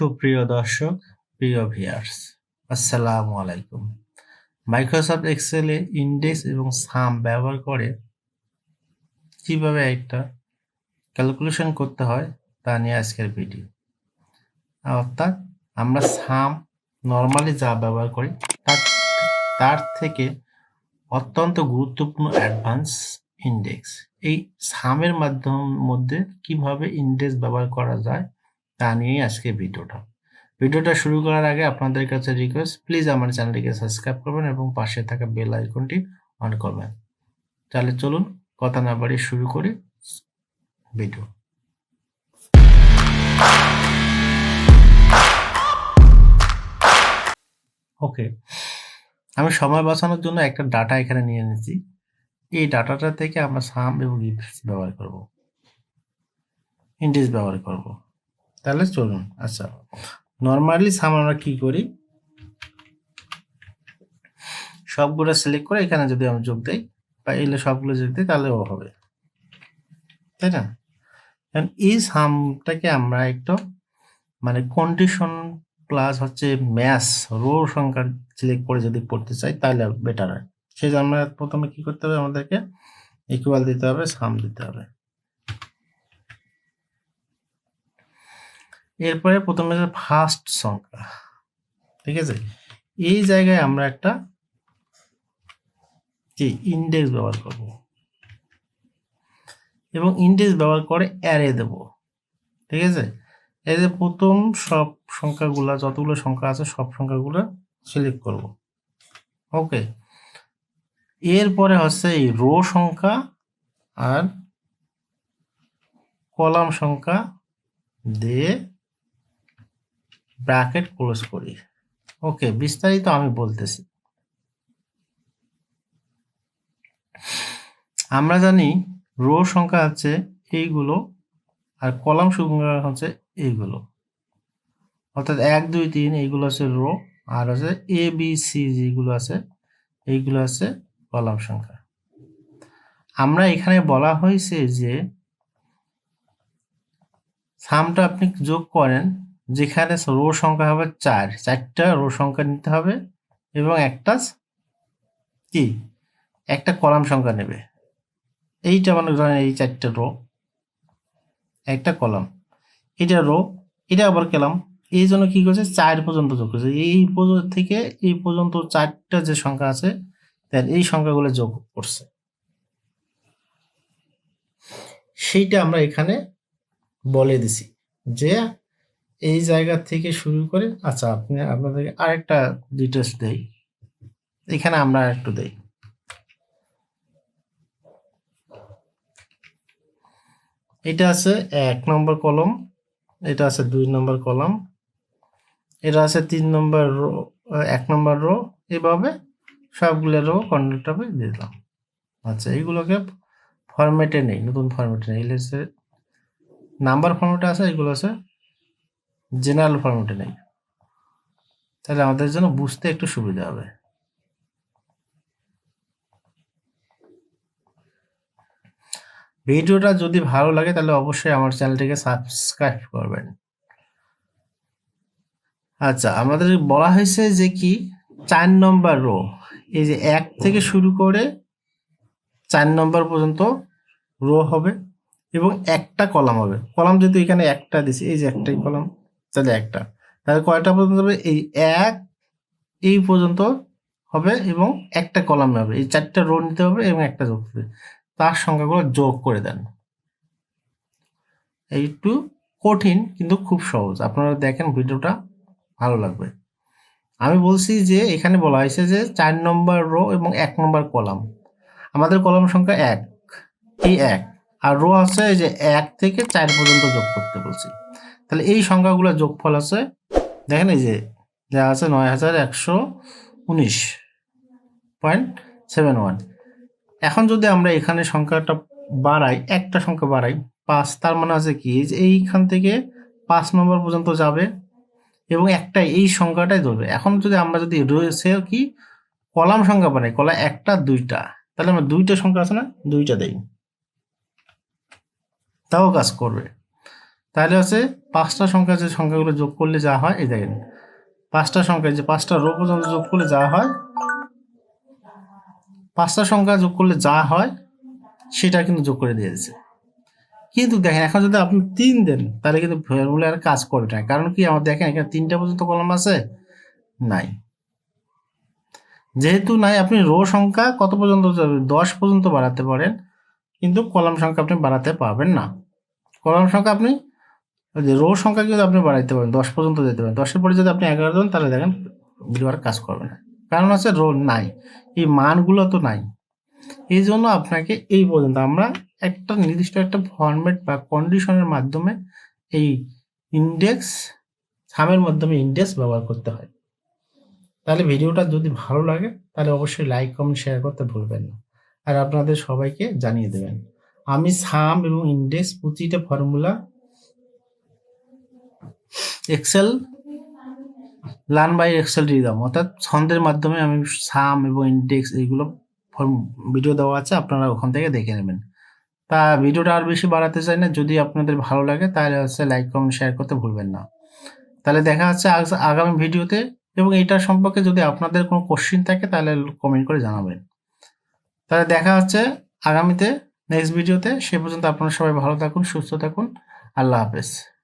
সুপ্রিয় দর্শক, প্রিয় ভিয়ার্স আসসালামু আলাইকুম। মাইক্রোসফট এক্সেলে ইন্ডেক্স এবং সাম ব্যবহার করে কীভাবে একটা ক্যালকুলেশন করতে হয় তা নিয়ে আজকের ভিডিও অর্থাৎ আমরা সাম নর্মালি যা ব্যবহার করি, তার থেকে অত্যন্ত গুরুত্বপূর্ণ অ্যাডভান্স ইন্ডেক্স এই সামের মাধ্যম মধ্যে কীভাবে ইন্ডেক্স ব্যবহার করা যায় তা নিয়েই আজকে ভিডিওটা। ভিডিওটা শুরু করার আগে আপনাদের কাছে রিকোয়েস্ট প্লিজ আমার চ্যানেলটিকে সাবস্ক্রাইব করবেন এবং পাশে থাকা বেল আইকনটি অন করবেন। তাহলে চলুন কথা না বাড়িয়ে শুরু করি ভিডিও ওকে আমি সময় বাঁচানোর জন্য একটা ডাটা এখানে নিয়ে নিয়েছি এই ডাটাটা থেকে আমরা সাম এবং ইফস ব্যবহার করব। ইন্ডিস ব্যবহার করব। তাহলে চলুন আচ্ছা। নর্মালি সাম আমরা কি করি? সবগুলো সিলেক্ট করে এখানে যদি আমি যোগ দেই, বা এলে সবগুলো যোগ দিই, তাহলে ও হবে। তাই না? কারণ এই সামটাকে আমরা একটু মানে কন্ডিশন প্লাস হচ্ছে ম্যাস রো সংখ্যা সিলেক্ট করে যদি পড়তে চাই, তাহলে বেটার হয়। সেই আমরা প্রথমে কি করতে হবে আমাদেরকে ইকুয়াল দিতে হবে সাম দিতে হবে। এরপরে প্রথমে ফার্স্ট সংখ্যা ঠিক আছে? এই জায়গায় আমরা একটা কি? ইন্ডেক্স ব্যবহার করব। এবং ইন্ডেক্স ব্যবহার করে অ্যারে দেব। ঠিক আছে? এই যে প্রথম সব সংখ্যাগুলো, যতগুলো সংখ্যা আছে, সব সংখ্যাগুলো সিলেক্ট করব। ওকে এরপরে হচ্ছে এই রো সংখ্যা আর কলাম সংখ্যা দিয়ে ব্র্যাকেট ক্লোজ করি। ওকে, বিস্তারিত আমি বলতেছি। আমরা জানি রো সংখ্যা হচ্ছে এইগুলো আর কলাম সংখ্যা হচ্ছে এইগুলো। অর্থাৎ এক, দুই, তিন, এইগুলো আছে রো আর আছে এ বি সি যেগুলো আছে, এইগুলো আছে কলাম সংখ্যা। আমরা এখানে বলা হয়েছে যে সামটা আপনি যোগ করেন যেখানে রো সংখ্যা হবে চার। চারটা রো সংখ্যা নিতে হবে এবং একটা কি? একটা কলাম সংখ্যা নেবে। এইটা মানে ধরেন এই চারটা রো। একটা কলাম। এটা রো, এটা আবার কেলাম। এই জন্য কী করছে? চার পর্যন্ত যোগ করছে। এই পর্যন্ত থেকে এই পর্যন্ত চারটা যে সংখ্যা আছে, দেন এই সংখ্যাগুলো যোগ করছে। সেইটা আমরা এখানে বলে দিছি যে এই জায়গা থেকে শুরু করে আচ্ছা আপনি আপনাদেরকে আরেকটা ডিটেলস দেই। এখানে আমরা একটু দেই। এটা আছে এক নম্বর কলম, এটা আছে দুই নম্বর কলম, এটা আছে তিন নম্বর রো, এক নম্বর রো, এভাবে সবগুলো রো কন্ট্রোলটাপে দিলাম। আচ্ছা এইগুলোকে ফরম্যাটে নেই, নতুন ফরম্যাটে নেই। এগুলো নাম্বার ফরম্যাটে আছে, এগুলো আছে জেনারেল ফরম্যাটে নেই। তাহলে আমাদের জন্য বুঝতে একটু সুবিধা হবে। ভিডিওটা যদি ভালো লাগে তাহলে অবশ্যই আমার চ্যানেলটিকে সাবস্ক্রাইব করবেন। আচ্ছা আমাদের বলা হয়েছে যে কি? চার নম্বর রো এই যে এক থেকে শুরু করে চার নম্বর পর্যন্ত রো হবে এবং একটা কলাম হবে। কলাম যেহেতু এখানে একটা দিছে, এই যে একটাই কলাম তাহলে একটা। তাহলে কয়টা পর্যন্ত হবে? এই এক, এই পর্যন্ত হবে এবং একটা কলাম হবে। এই চারটা রো নিতে হবে এবং একটা যোগ হবে। তার সংখ্যাগুলো যোগ করে দেন। একটু কঠিন কিন্তু খুব সহজ। আপনারা দেখেন ভিডিওটা ভালো লাগবে। আমি বলছি যে এখানে বলা হয়েছে যে চার নম্বর রো এবং এক নম্বর কলাম। আমাদের কলাম সংখ্যা এক। এই এক। আর রো আছে যে এক থেকে চার পর্যন্ত যোগ করতে বলছি। তাহলে এই সংখ্যাগুলো যোগফল আছে, দেখেন এই যে, যা আছে নয় হাজার একশো উনিশ পয়েন্ট সেভেন ওয়ান এখন যদি আমরা এখানে সংখ্যাটা বাড়াই, একটা সংখ্যা বাড়াই, পাঁচ, তার মানে আছে কি? যে এইখান থেকে পাঁচ নম্বর পর্যন্ত যাবে এবং একটাই এই সংখ্যাটাই ধরবে। এখন যদি আমরা যদি রয়েছে কি? কলাম সংখ্যা বানাই, কলা একটা, দুইটা, তাহলে আমরা দুইটা সংখ্যা আছে না? দুইটা দেই। তাও কাজ করবে। তাহলে হচ্ছে পাঁচটা সংখ্যা যে সংখ্যাগুলো যোগ করলে যা হয়, এই দেখেন, পাঁচটা সংখ্যা যে পাঁচটা রো পর্যন্ত যোগ করলে যা হয়, পাঁচটা সংখ্যা যোগ করলে যা হয়, সেটা কিন্তু যোগ করে দিয়ে দিয়েছে। কিন্তু দেখেন, এখন যদি আপনি তিন দেন, তাহলে কিন্তু ফর্মুলা আর কাজ করবে না। কারণ কি, আমার দেখেন, এখানে তিনটা পর্যন্ত কলম আছে? নাই। যেহেতু নাই, আপনি রো সংখ্যা কত পর্যন্ত দশ পর্যন্ত বাড়াতে পারেন, কিন্তু কলাম সংখ্যা আপনি বাড়াতে পারবেন না। কলাম সংখ্যা আপনি যে রো সংখ্যা কিন্তু আপনি বাড়াইতে পারেন, দশ পর্যন্ত যেতে পারেন, দশের পরে যদি আপনি এগারো দেন, তাহলে দেখেন ভিডিও আর কাজ করবে না। কারণ হচ্ছে রো নাই, এই মানগুলো তো নাই। এই জন্য আপনাকে এই পর্যন্ত আমরা একটা নির্দিষ্ট একটা ফরম্যাট বা কন্ডিশনের মাধ্যমে এই ইন্ডেক্স সামের মাধ্যমে ইন্ডেক্স ব্যবহার করতে হয়। তাহলে ভিডিওটা যদি ভালো লাগে, তাহলে অবশ্যই লাইক কমেন্ট শেয়ার করতে ভুলবেন না। আর আপনাদের সবাইকে জানিয়ে দেবেন, আমি সাম এবং ইন্ডেক্স প্রতিটা formula Excel learn by Excel rhythm অর্থাৎ ছন্দের মাধ্যমে আমি সাম এবং ইন্ডেক্স এইগুলো ভিডিও দেওয়া আছে, আপনারা ওখান থেকে দেখে নেবেন। তা ভিডিওটা আর বেশি বাড়াতে চাই না, যদি আপনাদের ভালো লাগে তাহলে হচ্ছে লাইক কমেন্ট শেয়ার করতে ভুলবেন না। তাহলে দেখা হচ্ছে আগ- আগামী ভিডিওতে, এবং এটা সম্পর্কে যদি আপনাদের কোনো কোশ্চিন থাকে তাহলে কমেন্ট করে জানাবেন। তাহলে দেখা হচ্ছে আগামীতে নেক্সট ভিডিওতে সে পর্যন্ত আপনারা সবাই ভালো থাকুন, সুস্থ থাকুন, আল্লাহ হাফেজ।